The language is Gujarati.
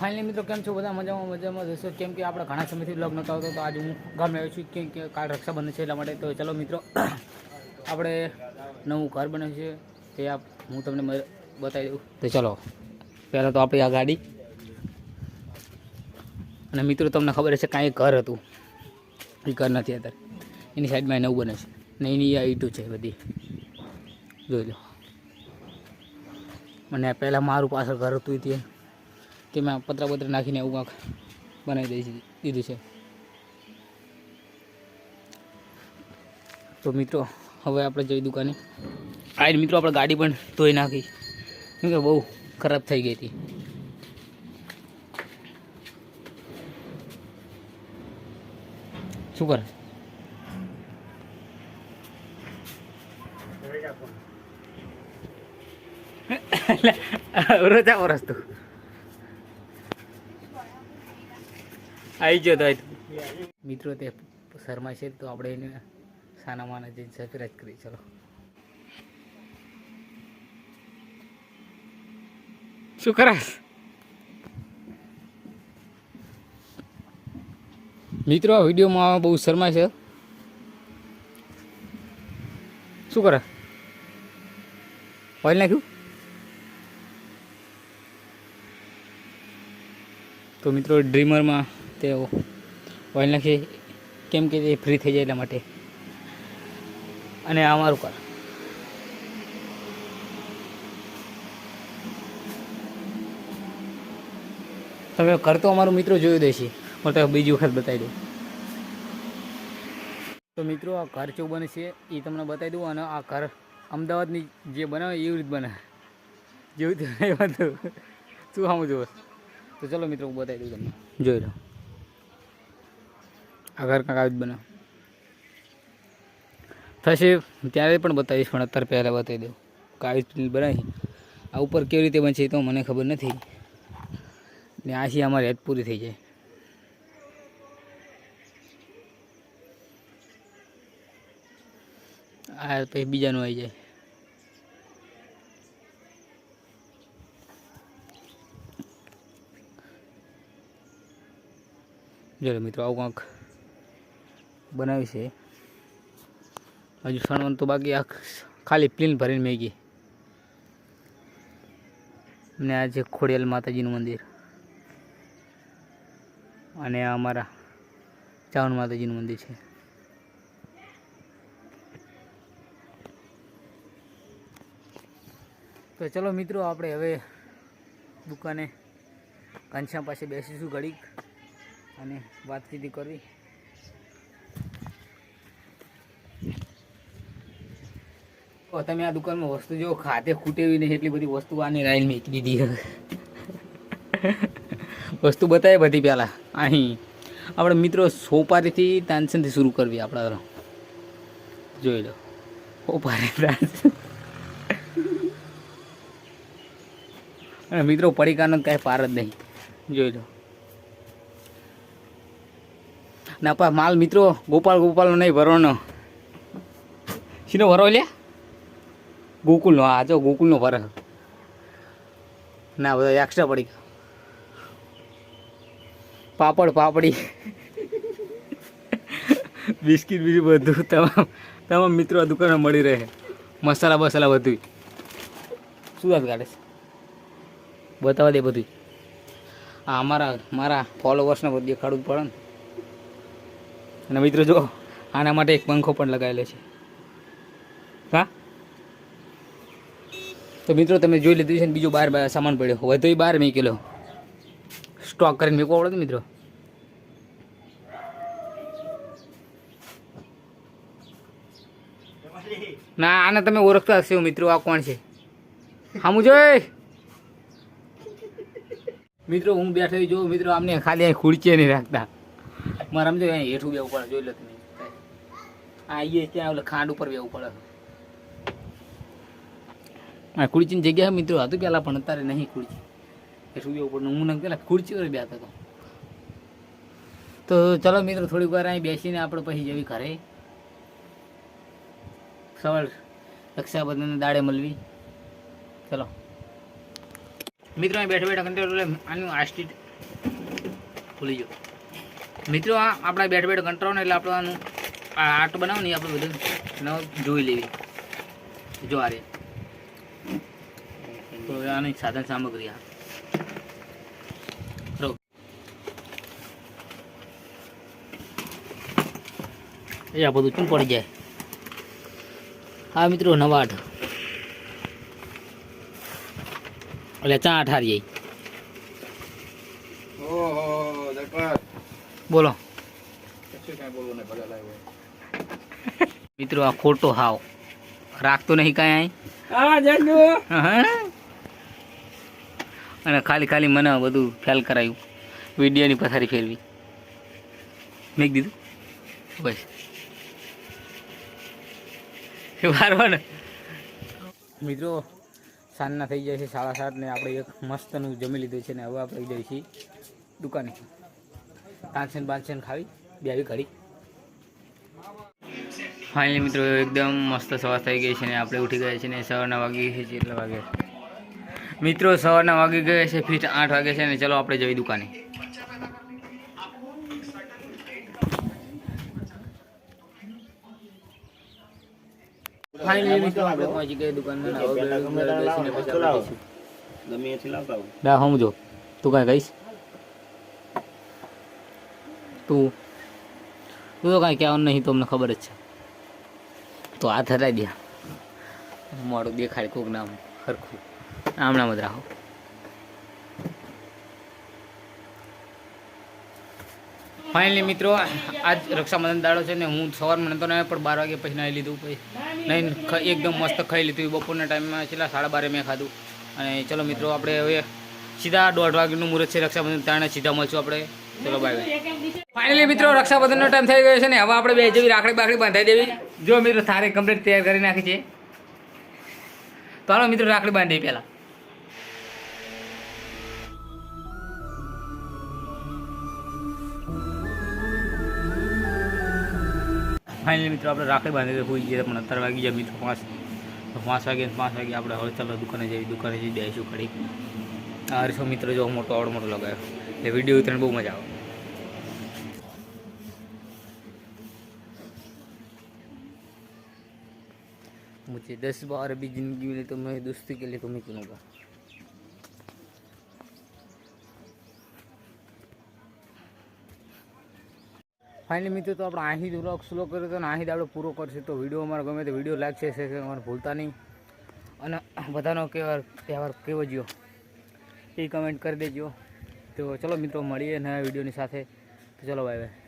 ફાઇનલી મિત્રો, કેમ છો? બધા મજામાં મજામાં જશો. કેમ કે આપણે ઘણા સમયથી બ્લોગ નહોતો આવતો, તો આજે હું ગામે આવ્યો છું. કેમ કે કાલ રક્ષાબંધન છે એટલા માટે. તો ચલો મિત્રો, આપણે નવું ઘર બન્યું છે. તે આપ, હું તમને બતાવી દઉં. તો ચલો, પહેલાં તો આપણી આ ગાડી. અને મિત્રો, તમને ખબર હશે કાંઈ ઘર હતું. એ ઘર નથી અત્યારે. એની સાઈડમાં નવું બને છે. ને એની આ ઈટું છે બધી. જોઈ લો. અને પહેલાં મારું પાછળ ઘર હતું તે કે મેં પતરા પતરા નાખીને એવું કાંક બનાવી દઈ દીધું છે. તો મિત્રો, હવે આપણે જઈ દુકાને. આ મિત્રો, આપણે ગાડી પણ ધોઈ નાખી. કેમ કે, બહુ ખરાબ થઈ ગઈ હતી. શું કરે? રોજા વરસ તું આવી ગયો તો મિત્રો તે શર્મા છે તો આપણે એને સાના માના જઈને સરપ્રાઈઝ કરી ચલો. શું કરાશ મિત્રો આ વિડીયોમાં બહુ શર્મા છે. શું કરે? ઓઇલ નાખ્યું? તો મિત્રો ડ્રીમરમાં તે ઓઇલ નાખી કેમ કે તે ફ્રી થઈ જાય એટલા માટે. અને આ મારું કાર તમે ઘર તો અમારું મિત્રો જોયું દેશે પણ તમે બીજી વખત બતાવી દઉં તો મિત્રો, આ ઘર કેવું બને છે એ તમને બતાવી દઉં અને આ ઘર અમદાવાદની જે બનાવે એવી રીત બને. જેવું રીતે શું જોવો તો ચલો મિત્રો, હું બતાવી દઉં તમને. જોઈ લો. આ ઘર કાંક આવી જ બને થશે ત્યારે પણ બતાવીશ, પણ અત્યારે પહેલાં બતાવી દઉં. કે આવી બનાવી. આ ઉપર કેવી રીતે બનશે તો મને ખબર નથી. ને આથી અમારી હેત પૂરી થઈ જાય. આ પછી બીજાનું આવી જાય. જો મિત્રો, આવું કાંક બનાવ્યું છે. હજુ સણવાનું તો બાકી આ ખાલી પ્લેન ભરીને મેગી. ને આ છે ખોડિયાલ માતાજીનું મંદિર. અને આ અમારા ચાવણ માતાજીનું મંદિર છે. તો ચલો મિત્રો, આપણે હવે દુકાને ઘનશ્યામ પાસે બેસીશું ઘડીક અને વાતચીત કરવી તમે આ દુકાનમાં વસ્તુ જો ખાતે ખૂટેવી નહીં, એટલી બધી વસ્તુ આની રાઈલ મેકી દીધી વસ્તુ બતાવે બધી પહેલાં અહીં. આપણે મિત્રો સોપારીથી તાનસનથી શરૂ કરવી આપણા જોઈ લો. સોપારી. અને મિત્રો પડીકાનો કાંઈ પાર જ નહીં. જોઈ લો. ના પા માલ મિત્રો ગોપાલ ગોપાલનો નહીં ભરવાનો. શીનો ભરો લ્યા. ગોકુલનો હા જો ગોકુલનો ભરે ના, બધા એક્સ્ટ્રા પડી પાપડ, પાપડી. બિસ્કિટ, બીજું બધું તમામ તમામ મિત્રો આ દુકાને મળી રહે મસાલા, બસાલા બધું શું વાત કાઢે છે? બતાવવા દે બધું આ અમારા, મારા ફોલોવર્સને બધું દેખાડવું પડે ને. અને મિત્રો જો, આના માટે એક પંખો પણ લગાવેલો છે. હા? તો મિત્રો, તમે જોઈ લીધું છે ને બીજો બાર સામાન પડ્યો. એ બાર મૂકેલો. સ્ટોક કરીને મેકવો આવડે મિત્રો? ના, આને તમે ઓળખતા હશો મિત્રો, આ કોણ છે? હામું જોઈ! મિત્રો, હું બેઠો જો, મિત્રો, આમને ખાલી અહીં ખુરચી નહીં રાખતા. મારે સમજો અહીં હેઠું બેવું પડે, જોઈ લો તમે. આ આવીએ ત્યાં ખાંડ ઉપર બેવું પડે. આ ખુરચીની જગ્યા મિત્રો હતું પહેલાં પણ અત્યારે નહીં ખુરચી. હેઠું બેવું પડે હું પેલા ખુરચી પર બેઠો હતો તો ચલો મિત્રો, થોડીક વાર અહીં બેસીને આપણે પછી જવી ઘરે. સવાર રક્ષાબંધનને દાડે મળવી. ચલો. મિત્રો, અહીં બેઠા બેઠા કંટ્રોલ આનું સ્ટીટ ભૂલી ગયો. મિત્રો, આ આપણા બેઠ બેઠા કંટ્રોલ એટલે આપણે આનું આ આર્ટ બનાવો ને આપણે બધું જોઈ લેવી. જો આ રે. આની સાધન સામગ્રી આ. એ આ બધું ચૂમ પડી જાય. હા મિત્રો નવાટ એટલે ચા અઠાર બોલો. મિત્રો આ ખોટો હાવ. રાખતો નહીં કાંઈ અને ખાલી ખાલી મને બધું ફેલ કરાયું. વિડીયોની પથારી ફેરવી. મેં દીધું બસ. વારવા ને મિત્રો સાંજના થઈ જાય છે સાડા સાત ને આપણે એક મસ્તનું જમી લીધું છે ને હવે આપણે જઈએ છીએ દુકાને. પાંચસેન પાંચસેન ખાવી બે આવી ઘડી. ફાઇનલી મિત્રો એકદમ મસ્ત સવાર થઈ ગઈ છે ને આપણે ઉઠી ગયા છે ને સવારના વાગી છે એટલા વાગે. મિત્રો સવારના વાગી ગયા છે ફીટ આઠ વાગે છે ને ચલો આપણે જઈએ દુકાને. ફાઇનલી મિત્રો આપણે પહોંચી ગયા દુકાનમાં ને હવે ઘરે બેસીને પછી આપણે જઈશું. ગમે એથી લાવતા હું ના સમજો તું કાંઈ કહીશ? તું? તું તો કાંઈ કહેવાનું નહીં તો અમને ખબર જ છે. તો હાથ હટાવી દે. મોડું દેખાય કોક નામ સરખું આમ નામ હો ફાઇનલી મિત્રો, આજ રક્ષાબંધન દાડો છે ને હું સવારમાં નતો ને પણ બાર વાગે પછી નાહી લીધું પછી. નહીં એકદમ મસ્ત ખાઈ લીધું. બપોરના ટાઈમમાં છેલ્લા સાડા બારે મેં ખાધું. અને ચલો મિત્રો, આપણે હવે સીધા દોઢ વાગ્યાનું મુહૂર્ત છે રક્ષાબંધન તાણે સીધા મળશું આપણે. ચલો બાય ફાઇનલી મિત્રો, રક્ષાબંધનનો ટાઈમ થઈ ગયો છે ને. હવે આપણે બે જેવી રાખડી બાકડી બાંધાઈ દેવી. જો મિત્રો સારી કમ્પ્લીટ તૈયાર કરી નાખી છે. તો મિત્રો, રાખડી બાંધી પહેલા. ફાઇનલી મિત્રો આપણે રાખડી બાંધી હોઈ જઈએ પણ અત્યારે વાગી જાય મિત્રો પાંચ તો પાંચ વાગે ને પાંચ વાગે આપણે હવે ચાલો દુકાને જઈએ દુકાને જઈ બેસીશું ખડી આ હરીશો મિત્ર જો મોટો આવડો મોટો લગાવ્યો એટલે વિડીયો ઉતરણ બહુ મજા આવે मुझे दस बार भी जिंदगी मिली तो मैं दोस्ती के लिए तुम्हें चुनूंगा ફાઇનલી મિત્રો, તો આપણે જ વ્લોગ સ્લો કર્યો હતો ને અહીં જ આપણે પૂરો કરશે. તો વીડિયો અમારો ગમે તો વીડિયો લાઈક છે અમારે ભૂલતા નહીં. અને બધાનો કહેવાર તહેવાર કેવો જ્યો? એ કમેન્ટ કરી દેજો. તો ચલો મિત્રો, મળીએ નવા વિડીયોની સાથે. તો ચલો બાય બાય